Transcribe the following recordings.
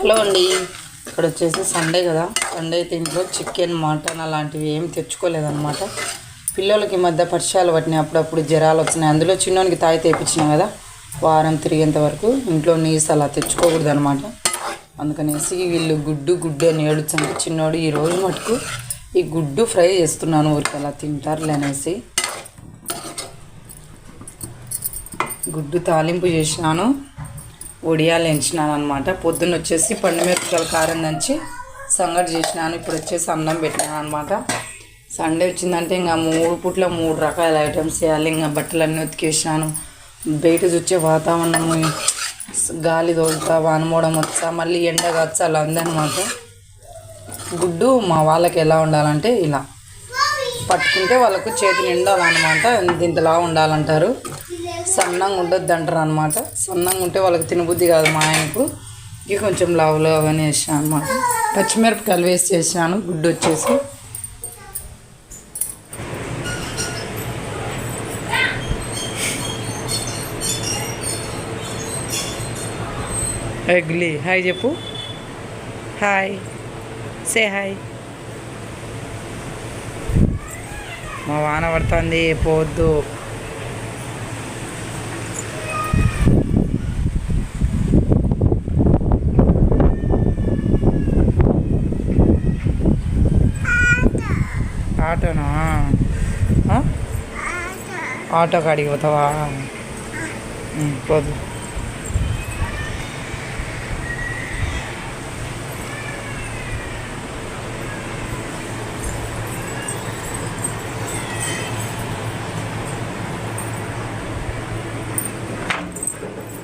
Hello అండి. ఇక్కడ వచ్చేసి సండే కదా. సండే అయితే ఇంట్లో చికెన్ మటన్ అలాంటివి ఏం తెచ్చుకోలేదన్నమాట. పిల్లలకి మధ్య పరిచయాలు పట్టినాయి. అప్పుడప్పుడు జ్వరాలు వచ్చినాయి. అందులో చిన్నోనికి తాయి తెప్పించినాం కదా. వారం తిరిగేంత వరకు ఇంట్లో నీస్ అలా తెచ్చుకోకూడదు అనమాట అందుకనేసి వీళ్ళు గుడ్డు గుడ్డు అని ఏడుచండి చిన్నోడు ఈ రోజు మటుకు ఈ గుడ్డు ఫ్రై చేస్తున్నాను ఊరికి. అలా తింటారులే అనేసి గుడ్డు తాలింపు చేసినాను. ఒడియాలు ఎంచినాను అనమాట పొద్దున్న వచ్చేసి పండుమిరపకాయల కారం దంచి సంగటి చేసినాను. ఇప్పుడు వచ్చేసి అన్నం పెట్టినాను అనమాట సండే వచ్చిందంటే ఇంకా మూడు పూట్ల మూడు రకాల ఐటమ్స్ చేయాలి. ఇంకా బట్టలన్నీ ఉతికేసినాను. బయట చూచే వాతావరణము గాలి తోలుతా వానమోడం వచ్చా మళ్ళీ ఎండ కాచా అలా ఉందన్నమాట. గుడ్డు మా వాళ్ళకి ఎలా ఉండాలంటే ఇలా. పట్టుకుంటే వాళ్ళకు చేతి నిండాలన్నమాట ఇంతలా ఉండాలంటారు. సన్నంగా ఉండొద్దు అంటారు అనమాట సన్నంగా ఉంటే వాళ్ళకి తినబుద్ధి కాదు మా ఆయనకు. ఇవి కొంచెం లావులు అవన్నీ వేసాను అనమాట పచ్చిమిరపకాయలు వేసి చేసాను గుడ్డు వచ్చేసి. ఎగ్లీ హాయ్ చెప్పు హాయ్ సే హాయ్ మా వాన పడుతుంది పోవద్దు. ఆటోనా? ఆటో కాడికి పోతావా? పోదు.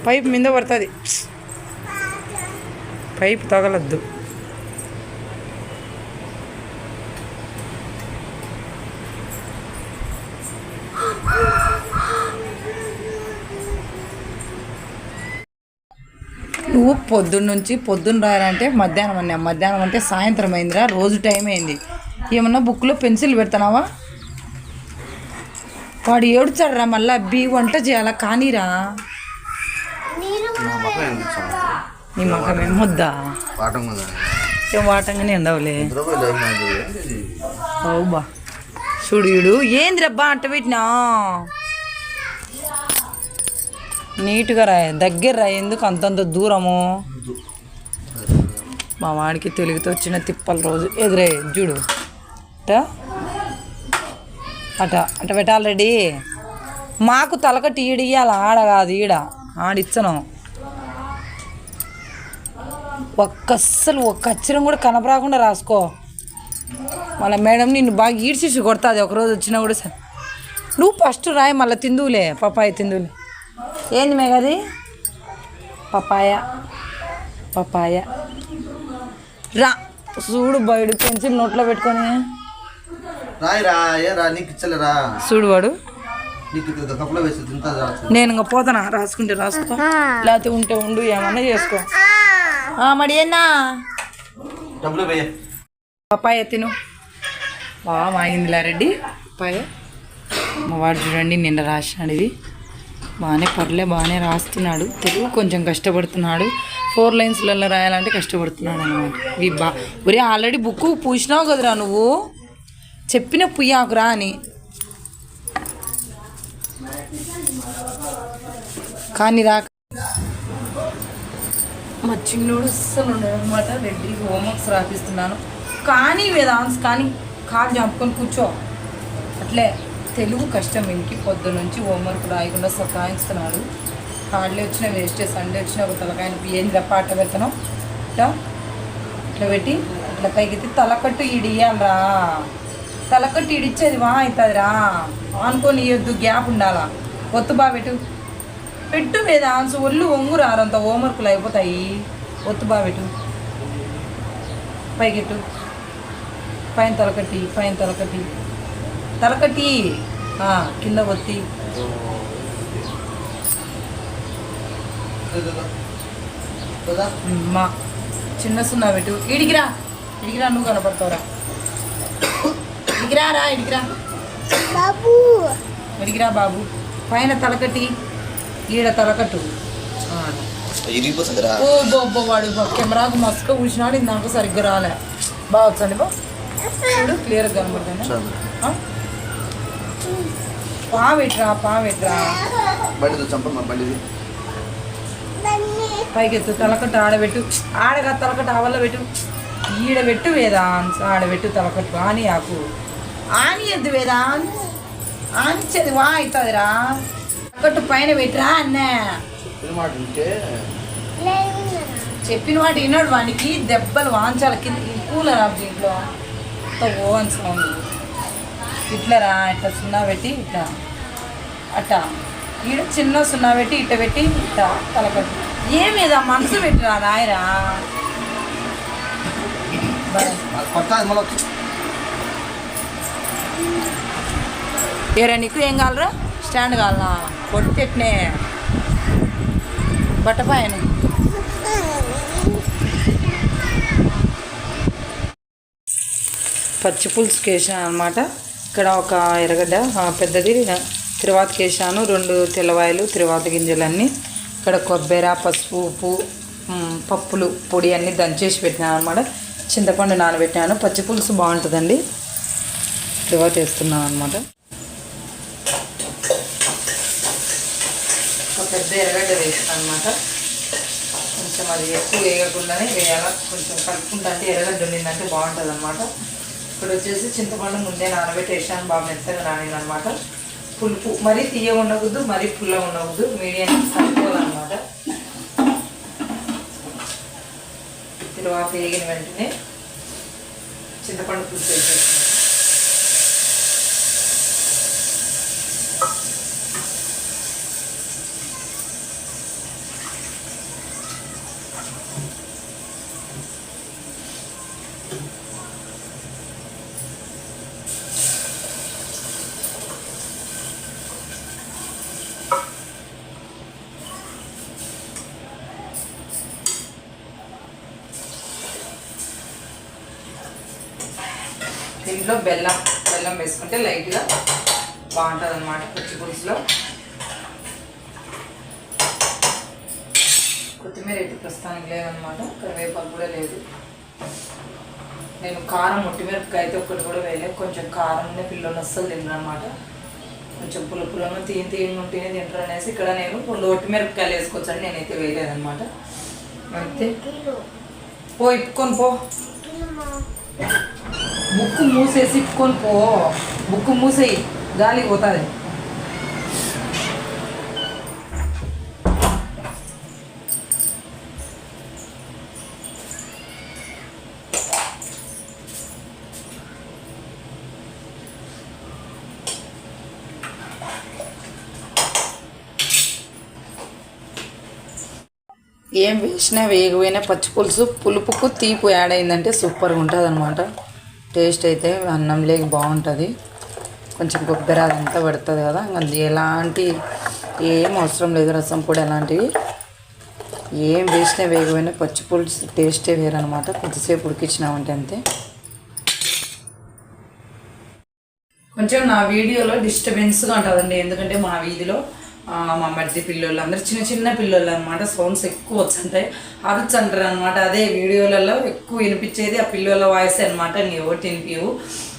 పైప్ మీద పడుతుంది. పైప్ తగలద్దు. నువ్వు పొద్దున్న నుంచి పొద్దున్న రాయాలంటే మధ్యాహ్నం అన్నా. మధ్యాహ్నం అంటే సాయంత్రం అయిందిరా రోజు టైం అయింది. ఏమన్నా బుక్లో పెన్సిల్ పెడతానావా? వాడు ఏడుచాడురా మళ్ళా బీ వంట చేయాలా? కానీరా. నా మొఖం ఏం వాటంగానే ఉండవులే రూపాయలు లైఫ్ మాది అవు బా చూడు ఏంది రబ్బా అంట పెట్టినా? నీట్గా రాయ దగ్గర రాయి ఎందుకు అంతంత దూరము? మా వాడికి తెలుగుతో వచ్చిన తిప్పల రోజు. ఎదురే చూడు. అట. అట అట పెట్టాలి మాకు తలకట్టి ఈడియాల ఆడ కాదు ఈడ. ఆడిచ్చను ఒక్క అస్సలు ఒక్క అక్షరం కూడా కనపరాకుండా రాసుకో. మళ్ళీ మేడం నిన్ను బాగా ఈడ్చేసి కొడుతుంది. ఒకరోజు వచ్చినా కూడా నువ్వు ఫస్ట్ రాయి మళ్ళీ తిందువులే పప్పాయి తిందువులే. ఏంది మేఘది? పపాయ. పపాయ. రా చూడు బయడు పెన్సిల్ నోట్లో పెట్టుకొని. చూడు వాడు. నేను ఇంకా పోతానా? రాసుకుంటే రాసుకో. లేకపోతే ఉంటే ఉండు ఏమన్నా చేసుకో. మరి ఏనా పపాయ తిను. బాగా మాగిందిలా రెడ్డి. పపాయ. మా వాడు చూడండి నిన్న రాసినాడు ఇది. బాగానే పర్లే బాగానే రాస్తున్నాడు. తెలుగు కొంచెం కష్టపడుతున్నాడు. ఫోర్ లైన్స్లలో రాయాలంటే కష్టపడుతున్నాడు అనమాట ఇవి బా ఒరే ఆల్రెడీ బుక్ పూసినావు కదరా నువ్వు? చెప్పిన పుయ్యాకురా అని. కానీ రా. మా చిన్నోడు అస్సలు ఉండడు రెడ్డి హోంవర్క్స్ రాపిస్తున్నాను. కానీ వేదాంశ్ కానీ కాలు చంపుకొని కూర్చో. అట్లే. తెలుగు కష్టం ఇంటికి పొద్దు నుంచి హోంవర్క్ రాయకుండా సతాయిస్తున్నాడు. హాలిడే వచ్చిన వేస్టే సండే వచ్చిన ఒక తలకాయన ఏం తప్ప అట్ట పెడతాను? ఇట్లా ఇట్లా పెట్టి ఇట్లా పైకి తలకట్టు ఇడియాలరా తలకట్టు ఇడిచ్చేది వా అవుతుందిరా అనుకొని ఇవ్వద్దు గ్యాప్ ఉండాలా? ఒత్తు బా పెట్టు. పెట్టు వేదాంశ ఒళ్ళు ఒంగు రారంత హోంవర్క్లు అయిపోతాయి. ఒత్తు బా పెట్టు. పైకెట్టు. పైన తలకట్టి పైన తలకట్టి. తలకట్టి ఆ, కింద ఒత్తి. ఉమ్, మా చిన్న సున్నా పెట్టు. ఇడిగిరా ఇడిగిరా నువ్వు కనపడతావురా. ఇడిగిరా రా ఇడిగిరా ఇడిగిరా బాబు. పైన తలకట్టి ఈడ తలకట్టు. ఓ బొబ్బ వాడు బా- కెమెరాకు మస్తుగా కూర్చున్నాడు ఇది నాకు సరిగ్గా రాలే. బాగా వచ్చండి బా. చూడు క్లియర్గా కనబడుతుంది? ఆ? పా పెట్టరా పా పెట్టరా బండితో చంపమ్మా బండిది పైకి ఎత్తు తలకట్టు ఆడబెట్టు. ఆడగా తలకట్టు ఆవల్ల పెట్టు. ఈడ పెట్టు వేదాన్స్ ఆడబెట్టు తలకట్టు. ఆని ఆకు. ఆని ఎద్దు వేదాన్స్ ఆనిచ్చేది వా అవుతుందిరా తలకట్టు పైన పెట్టరా అన్నే. చెప్పిన వాటి విన్నాడు వానికి. దెబ్బలు వాంచాలి కింద కూలర్ ఆఫ్ దీంట్లో. ఓవన్ సౌండ్ ఇట్లా రా ఇట్లా సున్నా పెట్టి ఇట్లా. అట్ట. ఈడ చిన్న సున్నా పెట్టి ఇట్ట పెట్టి ఇట్ట తలకట్టు. ఏమేదా మనసు పెట్టిరా నాయరా ఏరా నీకు ఏం కావాలరా? స్టాండ్ కావాలనా? కొట్టెట్నే బట్టపాయను. పచ్చి పులుసుకి వేసాను అనమాట ఇక్కడ ఒక ఎర్రగడ్డ పెద్దది. తిరువాతకి వేసాను రెండు తెల్లవాయలు తిరువాత గింజలన్నీ. ఇక్కడ కొబ్బరి పసుపు ఉప్పు పప్పులు పొడి అన్నీ దంచేసి పెట్టినాను అనమాట చింతపండు నానబెట్టాను. పచ్చి పులుసు బాగుంటుందండి. తిరువాత వేస్తున్నాను అనమాట ఒక పెద్ద ఎర్రగడ్డ వేసాను అనమాట కొంచెం అది ఎక్కువ వేయకుండానే వేయాలి? కొంచెం కలుపుకుంటే అంటే ఎర్రగడ్డ ఉండిందంటే బాగుంటుంది అనమాట ఇప్పుడు వచ్చేసి చింతపండు ముందే నానబెట్టి వేసాను బాగా మెత్తగా నానిన అనమాట పులుపు మరీ తీయ ఉండకూడదు మరీ పుల్ల ఉండకూడదు మీడియం కలుపుకోవాలన్నమాట తిరువాత వేగిన వెంటనే చింతపండు పులుసు వేసేస్తున్నాను. దీంట్లో బెల్లం బెల్లం వేసుకుంటే లైట్గా బాగుంటుంది అనమాట పచ్చి పులుసులో. కొత్తిమీర అయితే ప్రస్తుతానికి లేదనమాట కరివేపాకు కూడా లేదు. నేను కారం ఒట్టిమిరపకాయ అయితే ఒక్కటి కూడా వేయలేదు కొంచెం కారంనే పిల్లలు అస్సలు తినరు అనమాట కొంచెం పులుపులను తీని తీని ఉంటేనే తింటారు అనేసి ఇక్కడ నేను రెండు ఒట్టిమిరపకాయలు వేసుకోవచ్చని నేనైతే వేయలేదనమాట అయితే పో ఇప్పుకొని పో. బుక్ మూసేసి ఇప్పుకొని పో. బుక్ మూసేయి. గాలి పోతుంది. ఏం వేసినా వేగిపోయినా పచ్చి పులుసు పులుపుకు తీపు యాడ్ అయిందంటే సూపర్గా ఉంటుంది అనమాట టేస్ట్ అయితే అన్నం లేక బాగుంటుంది. కొంచెం కొబ్బరి అదంతా పడుతుంది కదా అది ఎలాంటి ఏం అవసరం లేదు రసం పొడి అలాంటివి. ఏం వేసినా వేగపోయినా పచ్చి పులుసు టేస్టే వేరనమాట కొద్దిసేపు ఉడికించినామంటే అంతే. కొంచెం నా వీడియోలో డిస్టర్బెన్స్గా ఉంటుందండి ఎందుకంటే మా వీధిలో మా మధ్య పిల్లలు అందరు చిన్న చిన్న పిల్లలు అనమాట సౌండ్స్ ఎక్కువ వచ్చుంటాయి అరచు అంటారు అనమాట అదే వీడియోలలో ఎక్కువ వినిపించేది ఆ పిల్లల వాయిస్ అనమాట నీ ఒకటి వినిపివు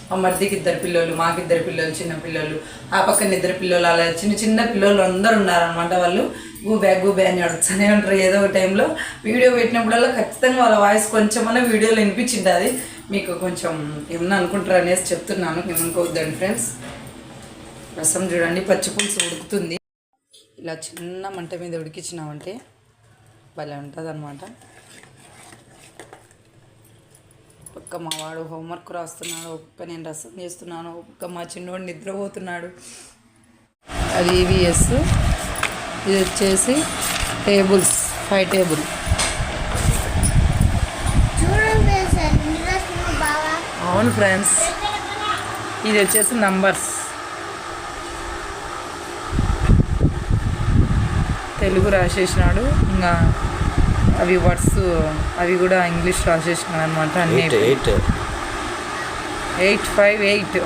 మా మధ్యకి ఇద్దరు పిల్లలు మాకు ఇద్దరు పిల్లలు చిన్న పిల్లలు ఆ పక్కన ఇద్దరు పిల్లలు అలా చిన్న చిన్న పిల్లలు అందరు ఉన్నారనమాట వాళ్ళు. గూబే గూబే అని అడుగుతూనే ఉంటారు ఏదో ఒక టైంలో వీడియో పెట్టినప్పుడల్లా ఖచ్చితంగా వాళ్ళ వాయిస్ కొంచెమన్నా వీడియోలో వినిపించింది మీకు కొంచెం ఏమన్నా అనుకుంటారు అనేసి చెప్తున్నాను. ఏమనుకోవద్దండి ఫ్రెండ్స్ రసం చూడండి పచ్చిపులుసు ఉడుకుతుంది. ఇలా చిన్న మంట మీద ఉడికించినామంటే భలే ఉంటుంది అనమాట ఒక్క మా వాడు హోంవర్క్ రాస్తున్నాడు ఒక్క నేను రసం చేస్తున్నాను ఒక్క మా చిన్నోడు నిద్రపోతున్నాడు. అది ఈవీఎస్ ఇది వచ్చేసి టేబుల్స్ ఫైవ్ టేబుల్. అవును ఫ్రెండ్స్. ఇది వచ్చేసి నంబర్స్. తెలుగు రాసేసినాడు. ఇంకా అవి వర్డ్స్ అవి కూడా ఇంగ్లీష్ రాసేసినాడు అనమాట అన్ని ఎయిట్. Eight five eight.